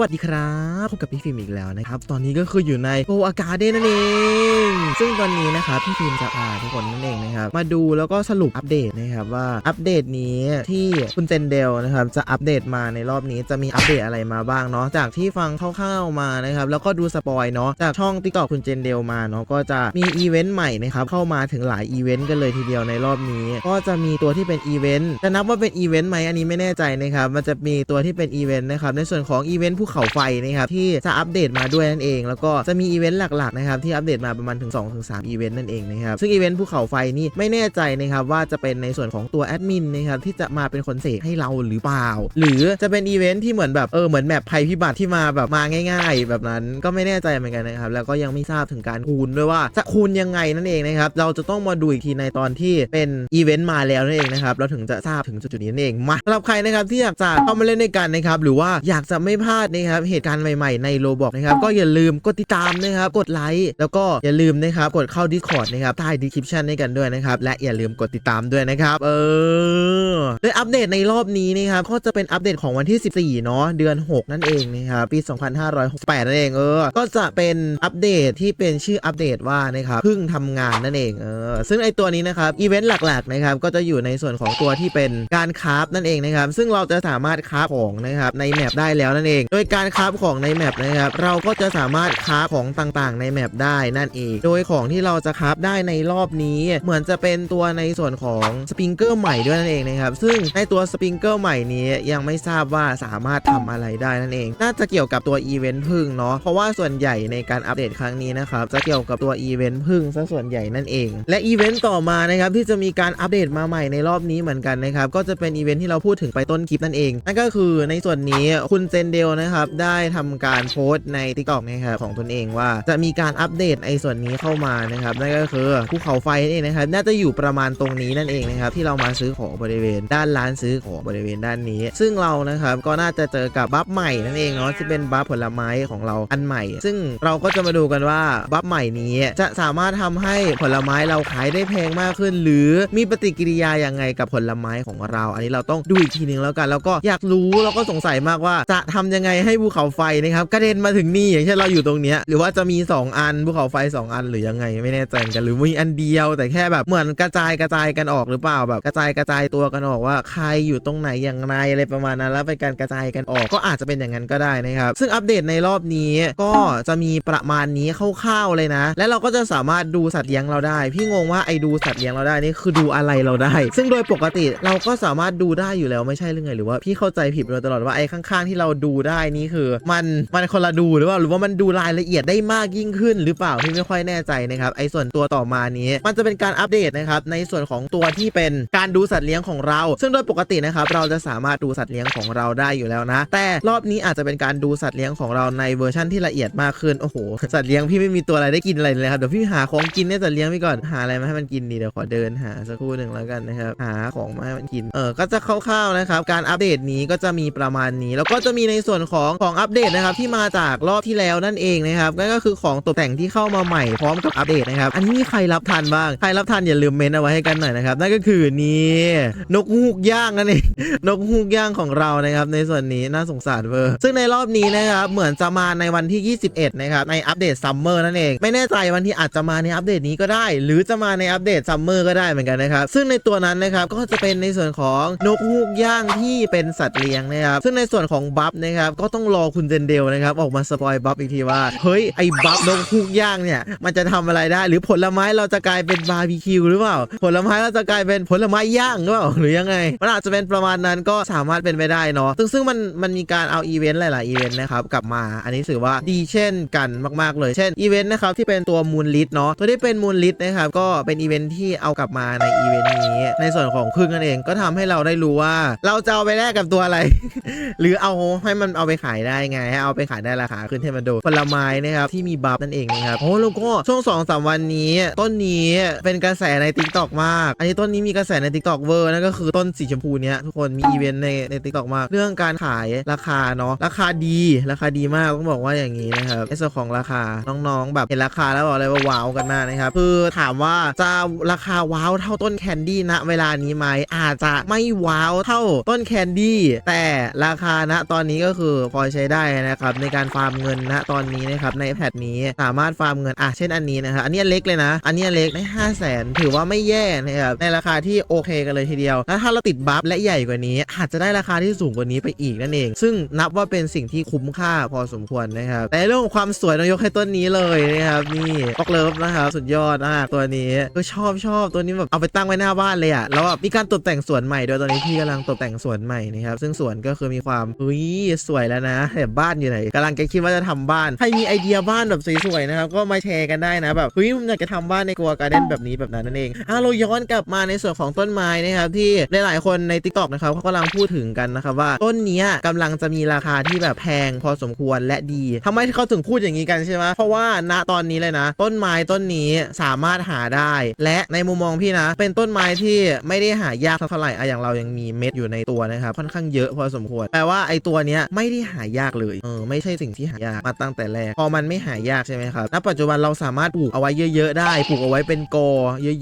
วัสดีครับพบกับพี่ฟิล์มอีกแล้วนะครับ ตอนนี้ก็คืออยู่ในโกอากาเดนั่นเอง ซึ่งตอนนี้นะครับพี่ฟิล์มจะพาทุกคนนั่นเองนะครับ มาดูแล้วก็สรุปอัปเดตนะครับว่าอัปเดตนี้ที่คุณเจนเดลนะครับจะอัปเดตมาในรอบนี้จะมีอัปเดตอะไรมาบ้างเนาะจากที่ฟังคร่าวๆมานะครับแล้วก็ดูสปอยเนาะจากช่องติ๊กต็อกคุณเจนเดลมาเนาะก็จะมีอีเวนต์ใหม่นะครับเข้ามาถึงหลายอีเวนต์กันเลยทีเดียวในรอบนี้ ก็จะมีตัวที่เป็นอีเวนต์จะนับว่าเป็นอีเวนต์ไหมอันนี้ไม่แน่ใจนะครับมันจะมีตัวที่เป็นอีเวนต์นะครับในส่วนของอีเวนต์ภูเขาไฟนะครับที่จะอัปเดตมาด้วยนั่นเอง แล้วก็จะมีอีเวนต์หลักๆนะครับที่อัปเดตมาประมาณถึง2-3ถึงสอีเวนต์นั่นเองนะครับซึ่งอีเวนต์ภูเขาไฟนี่ไม่แน่ใจนะครับว่าจะเป็นในส่วนของตัวแอดมินนะครับที่จะมาเป็นคนเสกให้เราหรือเปล่า หรือจะเป็นอีเวนต์ที่เหมือนแบบเออเหมือนแมปภัยพิบัติที่มาแบบมาง่าย ๆ แบบนั้นก็ไม่แน่ใจเหมือนกันนะครับแล้วก็ยังไม่ทราบถึงการคูณด้วยว่าจะคูณยังไงนั่นเองนะครับเราจะต้องมาดูอีกทีในตอนที่เป็นอีเวนต์มาแล้วนั่นเองนะครับเราถึงจะทราบถึงจุดนี้นั่นเองมาสำหรับใครนะครับที่อยากจะเข้ามาเล่นด้วยกันนะครับหรือว่าอยากจะไม่พลาดนะครับเหตุการณ์ใหม่ๆในโลบอกนะครับก็อย่าลืมกดติดตามนะครับกดไลค์แล้วก็อย่าลืมนะครับกดเข้า Discord นะครับใต้ description ให้กันด้วยนะครับและอย่าลืมกดติดตามด้วยนะครับเออโดยอัปเดตในรอบนี้นะครับก็จะเป็นอัปเดตของวันที่ 14 เนาะเดือน 6 นั่นเองนะครับปี 2568 นั่นเองเออก็จะเป็นอัปเดตที่เป็นชื่ออัปเดตว่านะครับพิ่งทำงานนั่นเองเออซึ่งไอตัวนี้นะครับอีเวนต์หลักๆนะครับก็จะอยู่ในส่วนของตัวที่เป็นการคราฟนั่นเองนะครับซึ่งเราจะสามารถคราฟของนะครับในแมปได้แล้วนั่นเองโดยการคราฟของในแมปนะครับ เราก็จะสามารถคราฟของต่างๆ ในแมปได้นั่นเอง โดยของที่เราจะคราฟได้ในรอบนี้เหมือนจะเป็นตัวในส่วนของสปริงเกอร์ใหม่ด้วยนั่นเองนะครับ ซึ่งในตัวสปริงเกอร์ใหม่นี้ยังไม่ทราบว่าสามารถทำอะไรได้นั่นเอง น่าจะเกี่ยวกับตัวอีเวนต์พึ่งเนาะเพราะว่าส่วนใหญ่ในการอัปเดตครั้งนี้นะครับจะเกี่ยวกับตัวอีเวนต์พึ่งซะส่วนใหญ่นั่นเอง และอีเวนต์ต่อมานะครับที่จะมีการอัปเดตมาใหม่ในรอบนี้เหมือนกันนะครับก็จะเป็นอีเวนต์ที่เราพูดถึงไปต้นคลิปนั่นเองนั่นก็คือในส่วนนี้คุณเจนเดลนะครับ ได้ทำการโพสต์ใน t ิ k t o k นะครับของตนเองว่าจะมีการอัปเดตไอ้ส่วนนี้เข้ามานะครับนั่นก็คือภูเขาไฟนั่นะครับน่าจะอยู่ประมาณตรงนี้นั่นเองนะครับที่เรามาซื้อของบริเวณ ด้านร้านซื้อของบริเวณด้านนี้ ซึ่งเรานะครับก็น่าจะเจอกับบัฟใหม่นั่นเองเนาะที่เป็นบัฟผลไม้ของเราอันใหม่ ซึ่งเราก็จะมาดูกันว่าบัฟใหม่นี้จะสามารถทำให้ผลไม้เราขายได้แพงมากขึ้น หรือมีปฏิกิริยาอย่างไงกับผลไม้ของเรา อันนี้เราต้องดูอีกทีหนึงแล้วกัน แล้วก็อยากรู้แล้วก็สงสัยมากว่าจะทำยังไงให้ภูเขาไฟนะครับกระเด็นมาถึงนี่อย่างเช่นเราอยู่ตรงเนี้ยหรือว่าจะมี 2 อันภูเขาไฟ 2 อันหรือยังไงไม่แน่ใจกันหรือมีอันเดียวแต่แค่แบบเหมือนกระจายกระจายกันออกหรือเปล่าแบบกระจายกระจายตัวกันออกว่าใครอยู่ตรงไหนอย่างไรอะไรประมาณนั้นแล้วเป็นการกระจายกันออกก็อาจจะเป็นอย่างนั้นก็ได้นะครับ ซึ่งอัปเดตในรอบนี้ก็จะมีประมาณนี้คร่าวๆเลยนะ และเราก็จะสามารถดูสัตว์เลี้ยงเราได้ พี่งงว่าไอ้ดูสัตว์เลี้ยงเราได้นี่คือดูอะไรเราได้ ซึ่งโดยปกติเราก็สามารถดูได้อยู่แล้วไม่ใช่หรือไงหรือว่าพี่เข้าใจผิดมาตลอดว่าไอ้ข้างๆที่เราดูได้นี่คือ มันมันคนละดูหรือว่าหรือว่ามันดูรายละเอียดได้มากยิ่งขึ้น หรือเปล่าพี่ไม่ค่อยแน่ใจนะครับไอ้ส่วนตัวต่อมานี้ มันจะเป็นการอัปเดตนะครับในส่วนของตัวที่เป็นการดูสัตว์เลี้ยงของเรา ซึ่งโดยปกตินะครับเราจะสามารถดูสัตว์เลี้ยงของเราได้อยู่แล้วนะ แต่รอบนี้อาจจะเป็นการดูสัตว์เลี้ยงของเราในเวอร์ชันที่ละเอียดมากขึ้นโอ้โหสัตว์เลี้ยงพี่ไม่มีตัวอะไรได้กินอะไรเลยครับเดี๋ยวพี่หาของกินให้สัตว์เลี้ยงไปก่อนหาอะไรมาให้มันกินดีเดี๋ยวขอเดินหาสักครู่หนึ่งแล้วกันนะครับหาของมาให้มันกินเออก็จะคร่าวๆนะครับการอัปเดตนี้ก็จะมีประมาณนี้ แล้วก็จะมีในส่วนของของอัปเดตนะครับที่มาจากรอบที่แล้วนั่นเองนะครับนั่นก็คือของตกแต่งที่เข้ามาใหม่พร้อมกับอัปเดตนะครับอันนี้มีใครรับทันบ้างใครรับทันอย่าลืมเมนเอาไว้ให้กันหน่อยนะครับนั่นก็คือนี่นกฮูกย่างนั่นเองนกฮูกย่างของเรานะครับในส่วนนี้น่าสงสารเวอร์ซึ่งในรอบนี้นะครับเหมือนจะมาในวันที่ 21 นะครับในอัปเดตซัมเมอร์นั่นเองไม่แน่ใจวันที่อาจจะมาในอัปเดตนี้ก็ได้ หรือจะมาในอัปเดตซัมเมอร์ก็ได้เหมือนกันนะครับซึ่งในตัวนั้นนะครับก็จะเป็นในส่วนของนกฮูกย่างที่เป็นสัตว์เลี้ยงนะครับซึ่งในส่วนของบัฟนะครับก็็ต้องรอคุณเจนเดลนะครับ ออกมาสปอยบัฟอีกทีว่า เฮ้ย ไอ้บัฟนกฮูกย่างเนี่ย มันจะทำอะไรได้ หรือผลไม้เราจะกลายเป็นบาร์บีคิวหรือเปล่า ผลไม้เราจะกลายเป็นผลไม้ย่างหรือเปล่าหรือยังไง มันอาจจะเป็นประมาณนั้นก็สามารถเป็นไปได้เนาะซึ่งซึ่งมันมันมีการเอาอีเวนต์หลาย ๆ อีเวนต์นะครับกลับมา อันนี้ถือว่าดีเช่นกันมาก ๆ เลยเช่นอีเวนต์นะครับที่เป็นตัวมูลลิทเนาะตัวที่เป็นมูลลิทนะครับก็เป็นอีเวนต์ที่เอากลับมาในอีเวนต์นี้ในส่วนของพึ่งนั่นเองก็ทำให้เราได้รู้ว่า เราจะเอาไปแลกกับตัวอะไร หรือเอาให้มันเอาไปขายได้ไงให้เอาไปขายได้ราคาขึ้นเทมาโดผลไม้นะครับที่มีบัฟนั่นเองนะครับโอ้แล้วก็ช่วง2อสวันนี้ ต้นนี้เป็นกระแสใน t ิ k t o k มาก อันนี้ต้นนี้มีกระแสใน t ิ k t o k เวอร์นั่นก็คือต้นสีชมพูเนี้ยทุกคนมีอีเวนต์ในใน t ิ k t o k มาก เรื่องการขายราคาเนาะราคาดีราคาดีมากต้องบอกว่าอย่างนี้นะครับในส่วนของราคาน้องๆ แบบเห็นราคาแล้วบอกเลยว่าว้าวกันมากนะครับคือถามว่าจะราคาว้าวเท่าต้นแคนดี้ณเวลานี้ไหมอาจจะไม่ว้าวเท่าต้นแคนดี้แต่ราคาณตอนนี้ก็คืออพอใช้ได้นะครับในการฟาร์มเงินนะตอนนี้นะครับในแพทนี้สามารถฟาร์มเงินอะเช่นอันนี้นะครับอันนี้เล็กเลยนะ อันนี้เล็กได้5 0 0แสนถือว่าไม่แย่นะครับในราคาที่โอเคกันเลยทีเดียว แล้วถ้าเราติดบัฟและใหญ่กว่านี้ อาจจะได้ราคาที่สูงกว่านี้ไปอีกนั่นเอง ซึ่งนับว่าเป็นสิ่งที่คุ้มค่าพอสมควรนะครับแต่เรื่องของความสวยต้องยกให้ต้นนี้เลยนะครับนี่ออกเลิฟนะครับสุดยอดมากตัวนี้ก็ชอบชอบตัวนี้แบบเอาไปตั้งไว้หน้าบ้านเลยอะแล้วแบบมีการตกแต่งสวนใหม่ด้วยตอนนี้พี่กำลังตกแต่งสวนใหม่นะครับซึ่งสวนก็คือมีความเฮ้ยสวยแล้วนะแต่บ้านอยู่ไหนกำลังจะคิดว่าจะทำบ้านใครมีไอเดียบ้านแบบสวยๆนะครับก็มาแชร์กันได้นะแบบเฮ้ยผมอยากจะทำบ้านในกัวการ์เด้นแบบนี้แบบนั้นนั่นเองอะเราย้อนกลับมาในส่วนของต้นไม้นะครับที่หลายๆคนใน t ิ k t o k นะครับเขากำลังพูดถึงกันนะครับว่าต้นนี้ยกำลังจะมีราคาที่แบบแพงพอสมควรและดีทำไมเขาถึงพูดอย่างนี้กันใช่ไหมเพราะว่าณตอนนี้เลยนะ ต้นไม้ต้นนี้สามารถหาได้ และในมุมมองพี่นะ เป็นต้นไม้ที่ไม่ได้หายากเท่าไหร่อะอย่างเรายังมีเม็ดอยู่ในตัวนะครับค่อนข้างเยอะพอสมควรแปลว่าไอตัวเนี้ยไม่ได้หายากเลยเออไม่ใช่สิ่งที่หายากมาตั้งแต่แรกพอมันไม่หายากใช่ไหมครับณปัจจุบันเราสามารถปลูกเอาไว้เยอะ ๆ ได้ปลูกเอาไว้เป็นกอ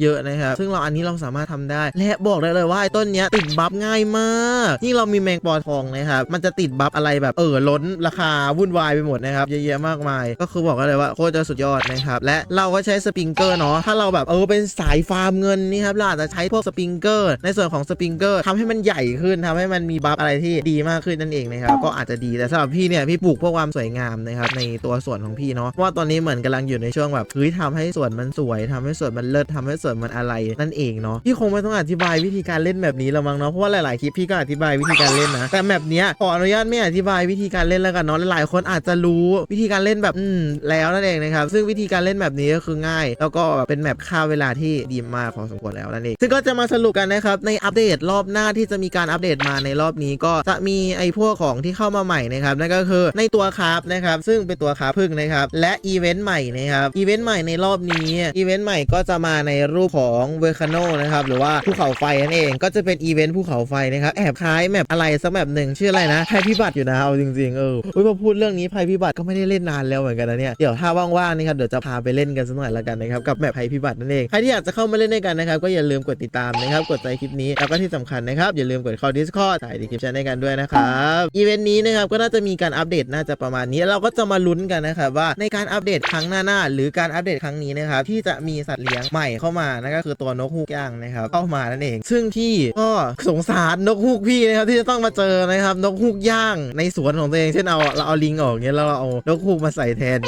เยอะๆนะครับซึ่งเราอันนี้เราสามารถทำได้ และบอกได้เลยว่าไอ้ต้นเนี้ยติดบัฟง่ายมากยิ่งเรามีแมงปอทองนะครับมันจะติดบัฟอะไรแบบเออล้นราคาวุ่นวายไปหมดนะครับเยอะแยะมากมาย ก็คือบอกได้เลยว่าโคตรจะสุดยอดนะครับและเราก็ใช้สปริงเกอร์เนาะถ้าเราแบบเออเป็นสายฟาร์มเงินนี่ครับเราอาจจะใช้พวกสปริงเกอร์ในส่วนของสปริงเกอร์ทำให้มันใหญ่ขึ้นทำให้มันมีบัฟอะไรที่ดีมากขึ้นนั่นเองนะครับก็อาจจะดี แต่สำหรับพี่เนี่ยพี่ปลูกเพื่อความสวยงามนะครับในตัวสวนของพี่เนาะเพราะว่าตอนนี้เหมือนกำลังอยู่ในช่วงแบบเฮ้ยทำให้สวนมันสวยทำให้สวนมันเลิศทำให้สวนมันอะไรนั่นเองเนาะพี่คงไม่ต้องอธิบายวิธีการเล่นแบบนี้ล้วมั้งเนาะเพราะว่าหลายๆคลิปพี่ก็อธิบายวิธีการเล่นนะแต่แบบเนี้ยขออนุญาตไม่อธิบายวิธีการเล่นแล้วกันเนาะหลายๆคนอาจจะรู้วิธีการเล่นแบบอืมแล้วนั่นเองนะครับซึ่งวิธีการเล่นแบบนี้ก็คือง่าย แล้วก็แบบเป็นแมปค่าเวลาที่ดีมากพอสมควรแล้วนั่นเองซึ่งก็จะมาสรุปกันนะครับในอัปเดตรอบหน้าที่จะมีการอัปเดตมาในรอบนี้ก็จะมีไอ้พวกของที่เข้ามาใหม่นะครับนั่นก็คือในตัวคราฟนะครับซึ่งเป็นตัวคราฟพึ่งนะครับและอีเวนต์ใหม่นะครับอีเวนต์ใหม่ในรอบนี้อีเวนต์ใหม่ก็จะมาในรูปของเวอร์คโนนะครับหรือว่าภูเขาไฟนั่นเองก็จะเป็นอีเวนต์ภูเขาไฟนะครับแอบคล้ายแมปอะไรสักแมปหนึ่งชื่ออะไรนะภัยพิบัติอยู่นะเอาจริงๆเออเฮ้ยพอพูดเรื่องนี้ภัยพิบัติก็ไม่ได้เล่นนานแล้วเหมือนกันนะเนี่ยเดี๋ยวถ้าว่างๆนี่ครับเดี๋ยวจะพาไปเล่นกันสักหน่อยละกันนะครับกับแมปภัยพิบัตินั่นเองใครที่อยากจะเข้ามาเล่นด้วยกันนะครับก็อย่าลืมกดติดตามนะครับกดใจคลิปนี้แล้วก็ที่สำคัญนะครับอย่าลืมกดเข้า Discord ถ่ายดีคลิปแชร์ด้วยกันด้วยนะครับอีเวนต์นี้นะครับก็น่าจะมีการอัปเดตน่าจะประมาณนี้แล้วเราก็จะมาลุ้นกันนะครับว่าในการอัปเดตครั้งหน้าๆหรือการอัปเดตครั้งนี้นะครับที่จะมีสัตว์เลี้ยงใหม่เข้ามานั่นก็คือตัวนกฮูกย่างนะครับเข้ามานั่นเอง ซึ่งพี่ก็สงสารนกฮูกพี่นะครับที่จะต้องมาเจอนะครับนกฮูกย่างในสวนของตัวเองเช่นเอาเราเอาลิงออกเงี้ยแล้วเราเอานกฮูกมาใส่แทน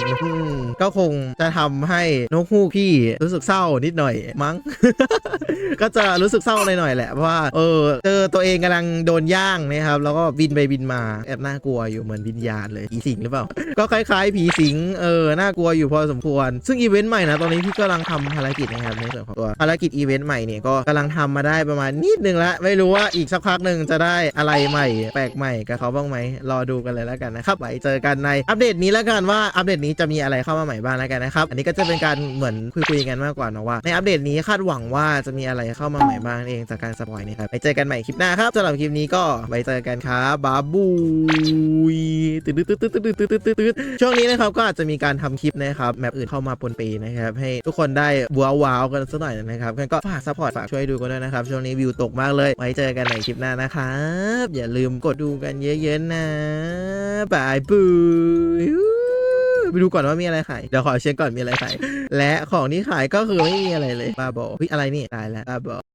ก็คงจะทำให้นกฮูกพี่รู้สึกเศร้านิดหน่อยมั้ง ก็จะรู้สึกเศร้าหน่อยๆแหละเพราะว่าเออเจอตัวเองกำลังโดนย่างนะครับแล้วก็บินไปบินมาแอบน่ากลัวอยู่เหมือนวิญญาณเลยผีสิงหรือเปล่า ก็คล้ายๆ ผีสิงเออน่ากลัวอยู่พอสมควร ซึ่งอีเวนต์ใหม่นะตอนนี้พี่กำลังทำภารกิจนะครับในส่วนของตัวภารกิจอีเวนต์ใหม่เนี่ยก็กำลังทำมาได้ประมาณนิดนึงละไม่รู้ว่าอีกสักพักหนึ่งจะได้อะไรใหม่ แปลกใหม่กับเขาบ้างไหมรอดูกันเลยแล้วกันนะครับไว้เจอกันในอัปเดตนี้แล้วกันว่าอัปเดตนี้จะมีอะไรเข้ามาใหม่บ้างแล้วกันนะครับอันนี้ก็จะเป็นการเหมือนคุยๆกันมากกว่านะว่า ในอัปเดตนี้คาดหวังว่าจะมีอะไรเข้ามาใหม่บ้างเองจากการสปอยนะครับไปเจอกันใหม่คลิปหน้าครับสำหรับคลิปนี้ก็ไว้เจอกันครับบาบูยืดตืดตืดตืช่วงนี้นะครับก็อาจจะมีการทำคลิปนะครับแมปอื่นเข้ามาปนปีนะครับให้ทุกคนได้บัวว้าวกันสักหน่อยนะครับงั้นก็ฝากซัพพอร์ตฝากช่วยดูกันด้วยนะครับช่วงนี้วิวตกมากเลย ไว้เจอกันในคลิปหน้านะครับอย่าลืมกดดูกันเยอะๆนะบายปุยไปดูก่อนว่ามีอะไรขาย เดี๋ยวขอเช็คก่อนมีอะไรขาย และของที่ขายก็คือไม่มีอะไรเลย บ้าบอพี่อะไรนี่ ตายแล้ว บ้าบอ